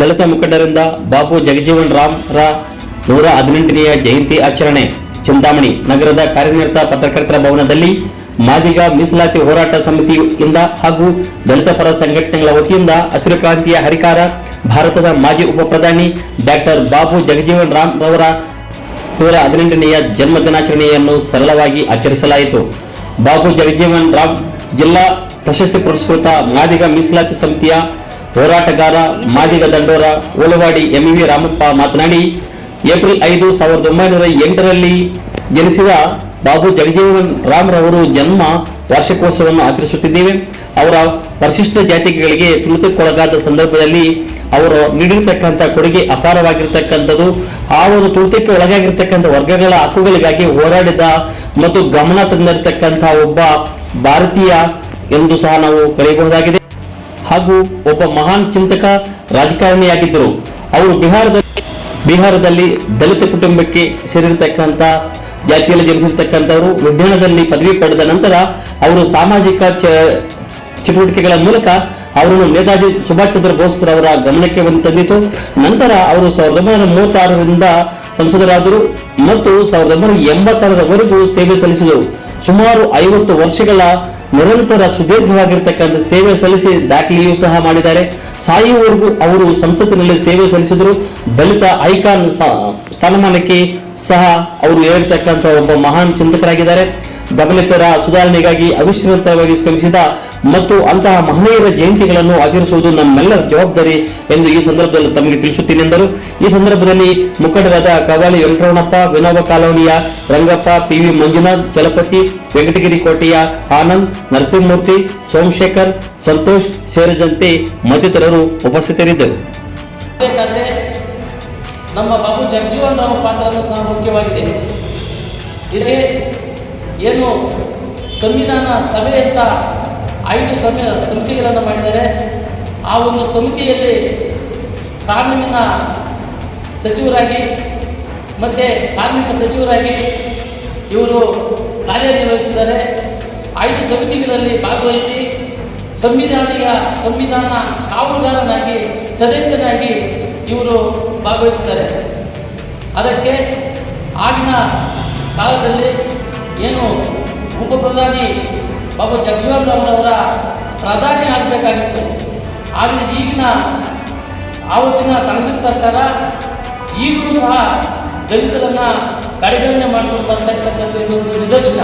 ದಲಿತ ಮುಖಂಡರಿಂದ ಬಾಬು ಜಗಜೀವನ್ ರಾಮ್ ರ ನೂರ ಹದಿನೆಂಟನೆಯ ಜಯಂತಿ ಆಚರಣೆ. ಚಿಂತಾಮಣಿ ನಗರದ ಕಾರ್ಯನಿರತ ಪತ್ರಕರ್ತರ ಭವನದಲ್ಲಿ ಮಾದಿಗ ಮೀಸಲಾತಿ ಹೋರಾಟ ಸಮಿತಿಯಿಂದ ಹಾಗೂ ದಲಿತ ಪರ ಸಂಘಟನೆಗಳ ವತಿಯಿಂದ ಹಸಿರು ಕ್ರಾಂತಿಯ ಹರಿಕಾರ ಭಾರತದ ಮಾಜಿ ಉಪ ಪ್ರಧಾನಿ ಡಾಕ್ಟರ್ ಬಾಬು ಜಗಜೀವನ್ ರಾಮ್ ರವರ ನೂರ ಹದಿನೆಂಟನೆಯ ಜನ್ಮ ದಿನಾಚರಣೆಯನ್ನು ಸರಳವಾಗಿ ಆಚರಿಸಲಾಯಿತು. ಬಾಬು ಜಗಜೀವನ್ ರಾಮ್ ಜಿಲ್ಲಾ ಪ್ರಶಸ್ತಿ ಪುರಸ್ಕೃತ ಮಾದಿಗ ಮೀಸಲಾತಿ ಸಮಿತಿಯ ಹೋರಾಟಗಾರ, ಮಾದಿಗ ದಂಡೋರ ಓಲವಾಡಿ ಎಂವಿ ರಾಮಪ್ಪ ಮಾತನಾಡಿ, ಏಪ್ರಿಲ್ ಐದು ಸಾವಿರದ ಒಂಬೈನೂರ ಎಂಟರಲ್ಲಿ ಜನಿಸಿದ ಬಾಬು ಜಗಜೀವನ್ ರಾಮ್ ರವರು ಜನ್ಮ ವಾರ್ಷಿಕೋತ್ಸವವನ್ನು ಆಚರಿಸುತ್ತಿದ್ದೇವೆ. ಅವರ ಪರಿಶಿಷ್ಟ ಜಾತಿಗಳಿಗೆ ತುಳಿತಕ್ಕೊಳಗಾದ ಸಂದರ್ಭದಲ್ಲಿ ಅವರು ನೀಡಿರ್ತಕ್ಕಂಥ ಕೊಡುಗೆ ಅಪಾರವಾಗಿರ್ತಕ್ಕಂಥದ್ದು. ಆ ಒಂದು ತುಳಿತಕ್ಕೆ ಒಳಗಾಗಿರ್ತಕ್ಕಂಥ ವರ್ಗಗಳ ಹಕ್ಕುಗಳಿಗಾಗಿ ಹೋರಾಡಿದ ಮತ್ತು ಗಮನ ತಂದಿರತಕ್ಕಂಥ ಒಬ್ಬ ಭಾರತೀಯ ಎಂದು ಸಹ ನಾವು ಕರೆಯಬಹುದಾಗಿದೆ. ಹಾಗೂ ಒಬ್ಬ ಮಹಾನ್ ಚಿಂತಕ ರಾಜಕಾರಣಿಯಾಗಿದ್ದರು. ಅವರು ಬಿಹಾರದಲ್ಲಿ ಬಿಹಾರದಲ್ಲಿ ದಲಿತ ಕುಟುಂಬಕ್ಕೆ ಸೇರಿರ್ತಕ್ಕಂಥ, ಜಾತಿಯಲ್ಲಿ ಜನಿಸಿರ್ತಕ್ಕಂಥವರು ವಿಜ್ಞಾನದಲ್ಲಿ ಪದವಿ ಪಡೆದ ನಂತರ ಅವರು ಸಾಮಾಜಿಕ ಚಟುವಟಿಕೆಗಳ ಮೂಲಕ ಅವರನ್ನು ನೇತಾಜಿ ಸುಭಾಷ್ ಚಂದ್ರ ಬೋಸ್ ರವರ ಗಮನಕ್ಕೆ ಬಂದು ತಂದಿತು ನಂತರ ಅವರು ಸಾವಿರದ ಒಂಬೈನೂರ ಮೂವತ್ತಾರರಿಂದ ಸಂಸದರಾದರು ಮತ್ತು ಸಾವಿರದ ಒಂಬೈನೂರ ಎಂಬತ್ತಾರರವರೆಗೂ ಸೇವೆ ಸಲ್ಲಿಸಿದರು. ಸುಮಾರು ಐವತ್ತು ವರ್ಷಗಳ ನಿರಂತರ ಸುದೀರ್ಘವಾಗಿರ್ತಕ್ಕಂಥ ಸೇವೆ ಸಲ್ಲಿಸಿ ದಾಖಲೆಯೂ ಸಹ ಮಾಡಿದ್ದಾರೆ. ಸಾಯುವವರೆಗೂ ಅವರು ಸಂಸತ್ತಿನಲ್ಲಿ ಸೇವೆ ಸಲ್ಲಿಸಿದರು. ದಲಿತ ಐಕಾನ್ ಸ್ಥಾನಮಾನಕ್ಕೆ ಸಹ ಅವರು ಏರಿರ್ತಕ್ಕಂಥ ಒಬ್ಬ ಮಹಾನ್ ಚಿಂತಕರಾಗಿದ್ದಾರೆ. ದಲಿತರ ಸುಧಾರಣೆಗಾಗಿ ಅವಿಶ್ರಾಂತವಾಗಿ ಶ್ರಮಿಸಿದ ಮತ್ತು ಅಂತಹ ಮಹನೀಯರ ಜಯಂತಿಗಳನ್ನು ಆಚರಿಸುವುದು ನಮ್ಮೆಲ್ಲರ ಜವಾಬ್ದಾರಿ ಎಂದು ಈ ಸಂದರ್ಭದಲ್ಲಿ ತಮಗೆ ತಿಳಿಸುತ್ತೇನೆ ಎಂದರು. ಈ ಸಂದರ್ಭದಲ್ಲಿ ಮುಖಂಡರಾದ ಕವಾಲಿ ವೆಂಕಟರಮಣಪ್ಪ, ವಿನೋಬ ಕಾಲೋನಿಯ ರಂಗಪ್ಪ, ಪಿವಿ ಮಂಜುನಾಥ್ ಚಲಪತಿ ವೆಂಕಟಗಿರಿ ಕೋಟೆಯ ಆನಂದ್, ನರಸಿಂಹಮೂರ್ತಿ, ಸೋಮಶೇಖರ್, ಸಂತೋಷ್ ಸೇರಿದಂತೆ ಮತ್ತಿತರರು ಉಪಸ್ಥಿತರಿದ್ದರು. ನಮ್ಮ ಬಾಬು ಜಗಜೀವನ್ ರಾವ್ ಪಾತ್ರನೂ ಸಹ ಮುಖ್ಯವಾಗಿದೆ. ಇದೇ ಏನು ಸಂವಿಧಾನ ಸಭೆ ಅಂತ ಐದು ಸಮಯ ಸಮಿತಿಗಳನ್ನು ಮಾಡಿದ್ದಾರೆ. ಆ ಒಂದು ಸಮಿತಿಯಲ್ಲಿ ಕಾನೂನಿನ ಸಚಿವರಾಗಿ ಮತ್ತು ಕಾರ್ಮಿಕ ಸಚಿವರಾಗಿ ಇವರು ಕಾರ್ಯನಿರ್ವಹಿಸಿದ್ದಾರೆ. ಐದು ಸಮಿತಿಗಳಲ್ಲಿ ಭಾಗವಹಿಸಿ ಸಂವಿಧಾನೀಯ ಸಂವಿಧಾನ ಕಾವಲುಗಾರನಾಗಿ ಸದಸ್ಯನಾಗಿ ಇವರು ಭಾಗವಹಿಸಿದ್ದಾರೆ. ಅದಕ್ಕೆ ಆಗಿನ ಕಾಲದಲ್ಲಿ ಏನು ಉಪ ಪ್ರಧಾನಿ ಬಾಬಾ ಜಗಜೀವನ್ ರಾಮ್ರವರ ಪ್ರಧಾನಿ ಆಗಬೇಕಾಗಿತ್ತು. ಆದರೆ ಈಗಿನ ಆವತ್ತಿನ ಕಾಂಗ್ರೆಸ್ ಸರ್ಕಾರ ಈಗಲೂ ಸಹ ದಲಿತರನ್ನು ಕಡೆಗಣನೆ ಮಾಡ್ಕೊಂಡು ಬರ್ತಾ ಇರ್ತಕ್ಕಂಥ ಒಂದು ನಿದರ್ಶನ.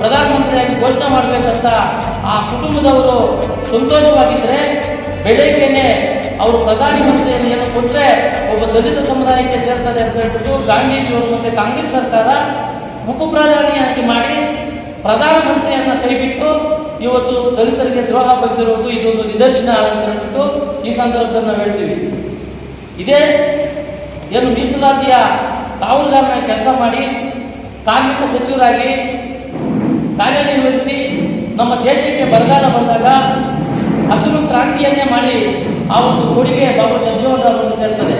ಪ್ರಧಾನಮಂತ್ರಿಯಾಗಿ ಘೋಷಣೆ ಮಾಡಬೇಕಂತ ಆ ಕುಟುಂಬದವರು ಸಂತೋಷವಾಗಿದ್ದರೆ ಬೆಳಗ್ಗೆನೆ ಅವರು ಪ್ರಧಾನಮಂತ್ರಿಯನ್ನು ಏನು ಕೊಟ್ಟರೆ ಒಬ್ಬ ದಲಿತ ಸಮುದಾಯಕ್ಕೆ ಸೇರ್ತದೆ ಅಂತ ಹೇಳ್ಬಿಟ್ಟು ಗಾಂಧೀಜಿಯವರು ಮತ್ತು ಕಾಂಗ್ರೆಸ್ ಸರ್ಕಾರ ಉಪ ಪ್ರಧಾನಿಯಾಗಿ ಮಾಡಿ ಪ್ರಧಾನಮಂತ್ರಿಯನ್ನ ಕೈಬಿಟ್ಟು ಇವತ್ತು ದಲಿತರಿಗೆ ದ್ರೋಹ ಬಗೆದಿರುವುದು ಇದೊಂದು ನಿದರ್ಶನ ಅಂತ ಹೇಳ್ಬಿಟ್ಟು ಈ ಸಂದರ್ಭದಲ್ಲಿ ನಾವು ಹೇಳ್ತೀವಿ. ಇದೇ ಏನು ಮೀಸಲಾತಿಯ ಕಾವಲುಗಾರನ ಕೆಲಸ ಮಾಡಿ ಕಾರ್ಮಿಕ ಸಚಿವರಾಗಿ ಕಾರ್ಯನಿರ್ವಹಿಸಿ ನಮ್ಮ ದೇಶಕ್ಕೆ ಬರಗಾಲ ಬಂದಾಗ ಹಸಿರು ಕ್ರಾಂತಿಯನ್ನೇ ಮಾಡಿ ಆ ಒಂದು ಕೊಡುಗೆ ಬಾಬು ಜಗಜೀವನ್ ಅವರನ್ನು ಸೇರ್ತದೆ.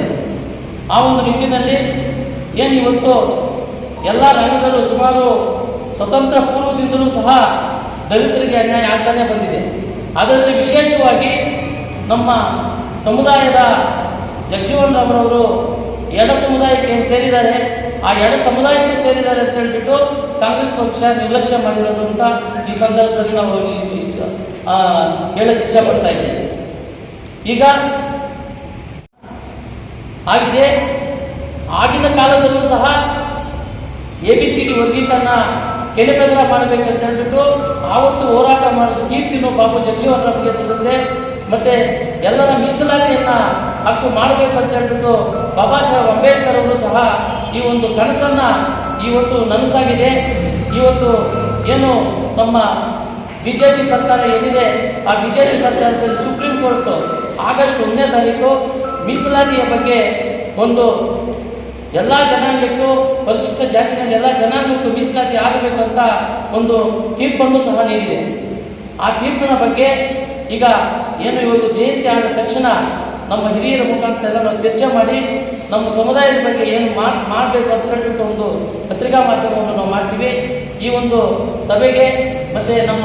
ಆ ಒಂದು ನಿಟ್ಟಿನಲ್ಲಿ ಏನು ಇವತ್ತು ಎಲ್ಲ ರಂಗಗಳು ಸುಮಾರು ಸ್ವತಂತ್ರ ಪೂರ್ವದಿಂದಲೂ ಸಹ ದಲಿತರಿಗೆ ಅನ್ಯಾಯ ಆಗ್ತಾನೆ ಬಂದಿದೆ. ಅದರಲ್ಲಿ ವಿಶೇಷವಾಗಿ ನಮ್ಮ ಸಮುದಾಯದ ಜಗಜೀವನ್ ರಾಮ್ರವರು ಎಡ ಸಮುದಾಯಕ್ಕೆ ಸೇರಿದ್ದಾರೆ? ಆ ಎಡ ಸಮುದಾಯಕ್ಕೂ ಸೇರಿದ್ದಾರೆ ಅಂತ ಹೇಳ್ಬಿಟ್ಟು ಕಾಂಗ್ರೆಸ್ ಪಕ್ಷ ನಿರ್ಲಕ್ಷ್ಯ ಮಾಡಿರೋದು ಅಂತ ಈ ಸಂದರ್ಭದಲ್ಲಿ ನಾವು ಹೇಳಕ್ಕೆ ಇಚ್ಛೆ ಪಡ್ತಾ ಇದ್ದೇವೆ. ಈಗ ಆಗಿದೆ ಆಗಿನ ಕಾಲದಲ್ಲೂ ಸಹ ಎ ಬಿ ಸಿ ಡಿ ವರ್ಗೀಕರಣ ಕೆಳಬೆದರ ಮಾಡಬೇಕಂತ ಹೇಳ್ಬಿಟ್ಟು ಆವತ್ತು ಹೋರಾಟ ಮಾಡಿದ ಕೀರ್ತಿನೂ ಬಾಬು ಜಗಜೀವನ್ ರಾಮ್ಗೆ ಸಿಗುತ್ತೆ. ಮತ್ತೆ ಎಲ್ಲರ ಮೀಸಲಾತಿಯನ್ನ ಹಕ್ಕು ಮಾಡಬೇಕು ಅಂತ ಹೇಳ್ಬಿಟ್ಟು ಬಾಬಾ ಸಾಹೇಬ್ ಅಂಬೇಡ್ಕರ್ ಅವರು ಸಹ ಈ ಒಂದು ಕನಸನ್ನ ಇವತ್ತು ನನಸಾಗಿದೆ. ಇವತ್ತು ಏನು ನಮ್ಮ ಬಿಜೆಪಿ ಸರ್ಕಾರ ಏನಿದೆ, ಆ ಬಿಜೆಪಿ ಸರ್ಕಾರದಲ್ಲಿ ಸುಪ್ರೀಂ ಕೋರ್ಟ್ ಆಗಸ್ಟ್ ಒಂದನೇ ತಾರೀಕು ಮೀಸಲಾತಿಯ ಬಗ್ಗೆ ಒಂದು ಎಲ್ಲ ಜನಾಂಗಕ್ಕೂ ಪರಿಶಿಷ್ಟ ಜಾತಿನ ಎಲ್ಲ ಜನಾಂಗಕ್ಕೂ ಮೀಸಲಾತಿ ಆಗಬೇಕು ಅಂತ ಒಂದು ತೀರ್ಪನ್ನು ಸಹ ನೀಡಿದೆ. ಆ ತೀರ್ಪಿನ ಬಗ್ಗೆ ಈಗ ಏನು ಇವರು ಜಯಂತಿ ಆದ ತಕ್ಷಣ ನಮ್ಮ ಹಿರಿಯರ ಮುಖಾಂತರ ಎಲ್ಲ ನಾವು ಚರ್ಚೆ ಮಾಡಿ ನಮ್ಮ ಸಮುದಾಯದ ಬಗ್ಗೆ ಏನು ಮಾಡ್, ಮಾಡಬೇಕು ಅಂತ ಹೇಳ್ಬಿಟ್ಟು ಒಂದು ಪತ್ರಿಕಾ ಮಾಧ್ಯಮವನ್ನು ನಾವು ಮಾಡ್ತೀವಿ. ಈ ಒಂದು ಸಭೆಗೆ ಮತ್ತೆ ನಮ್ಮ